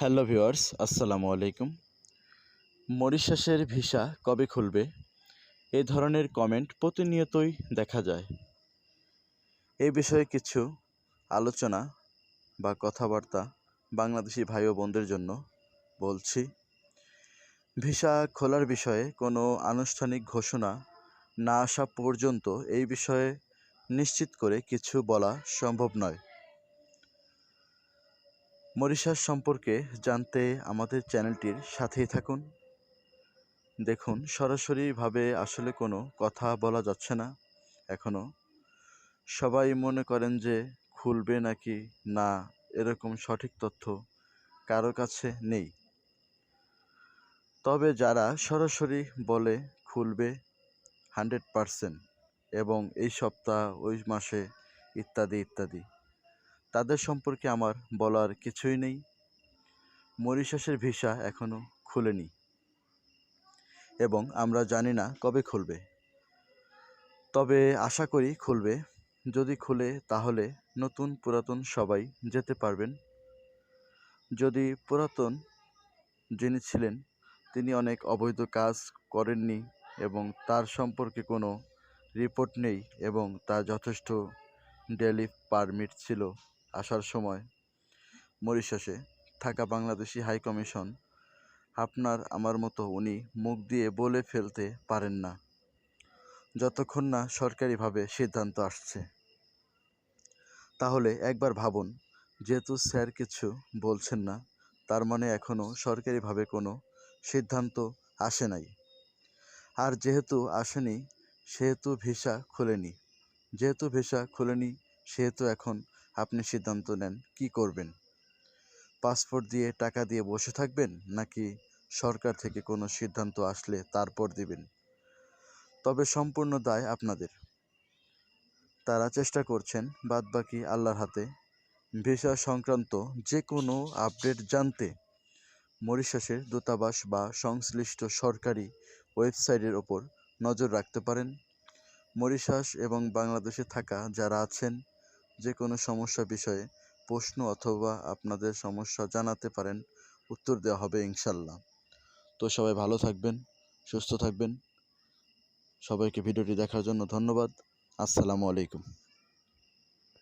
Hello viewers আসসালামু আলাইকুম। মরিশাসের visa কবে খুলবে? এ ধরনের কমেন্ট প্রতিনিয়তই দেখা যায়। এই বিষয়ে কিছু আলোচনা বা কথাবার্তা বাংলাদেশি ভাই ও বোনদের জন্য বলছি। ভিসা খোলার বিষয়ে কোনো আনুষ্ঠানিক ঘোষণা না আসা পর্যন্ত এই বিষয়ে নিশ্চিত করে কিছু বলা সম্ভব নয়। মরিশাস সম্পর্কে জানতে আমাদের চ্যানেলটির সাথেই থাকুন। দেখুন সরাসরিভাবে আসলে কোনো কথা বলা যাচ্ছে না এখনও সবাই মনে করেন যে খুলবে নাকি না, এরকম সঠিক তথ্য কারও কাছে নেই। তবে যারা সরাসরি বলে খুলবে হান্ড্রেড পারসেন্ট এবং এই সপ্তাহ, ওই মাসে ইত্যাদি ইত্যাদি। তাদের সম্পর্কে আমার বলার কিছুই নেই। মরিশাসের ভিসা এখনও খুলেনি এবং আমরা জানি না কবে খুলবে। তবে আশা করি খুলবে। যদি খুলে, তাহলে নতুন পুরাতন সবাই যেতে পারবেন। যদি পুরাতন যিনি ছিলেন, তিনি অনেক অবৈধ কাজ করেননি এবং তার সম্পর্কে কোনো রিপোর্ট নেই এবং তার যথেষ্ট ডেলি পারমিট ছিল। আসার সময় মরিশাসে থাকা বাংলাদেশি হাই কমিশন আপনার আমার মতো উনি মুখ দিয়ে বলে ফেলতে পারেন না। যতক্ষণ না সরকারিভাবে সিদ্ধান্ত আসছে। তাহলে একবার ভাবুন, যেহেতু স্যার কিছু বলছেন না, তার মানে এখনও সরকারিভাবে কোনো সিদ্ধান্ত আসে নাই। আর যেহেতু আসেনি, সেহেতু ভিসা খুলেনি। যেহেতু ভিসা খুলেনি, সেহেতু এখন আপনি সিদ্ধান্ত নেন, কি করবেন? পাসপোর্ট দিয়ে টাকা দিয়ে বসে থাকবেন, নাকি সরকার থেকে কোনো সিদ্ধান্ত আসলে তারপর দিবেন? তবে সম্পূর্ণ দায় আপনাদের। তারা চেষ্টা করছেন, বাদবাকি আল্লাহর হাতে। ভিসা সংক্রান্ত যে কোনো আপডেট জানতে মরিশাসের দূতাবাস বা সংশ্লিষ্ট সরকারি ওয়েবসাইটের ওপর নজর রাখতে পারেন। মরিশাস এবং বাংলাদেশে থাকা যারা আছেন যে কোনো সমস্যা বিষয়ে প্রশ্ন অথবা আপনাদের সমস্যা জানাতে পারেন, উত্তর দেওয়া হবে ইনশাল্লাহ। তো সবাই ভালো থাকবেন, সুস্থ থাকবেন। সবাইকে ভিডিওটি দেখার জন্য ধন্যবাদ। আসসালামু আলাইকুম।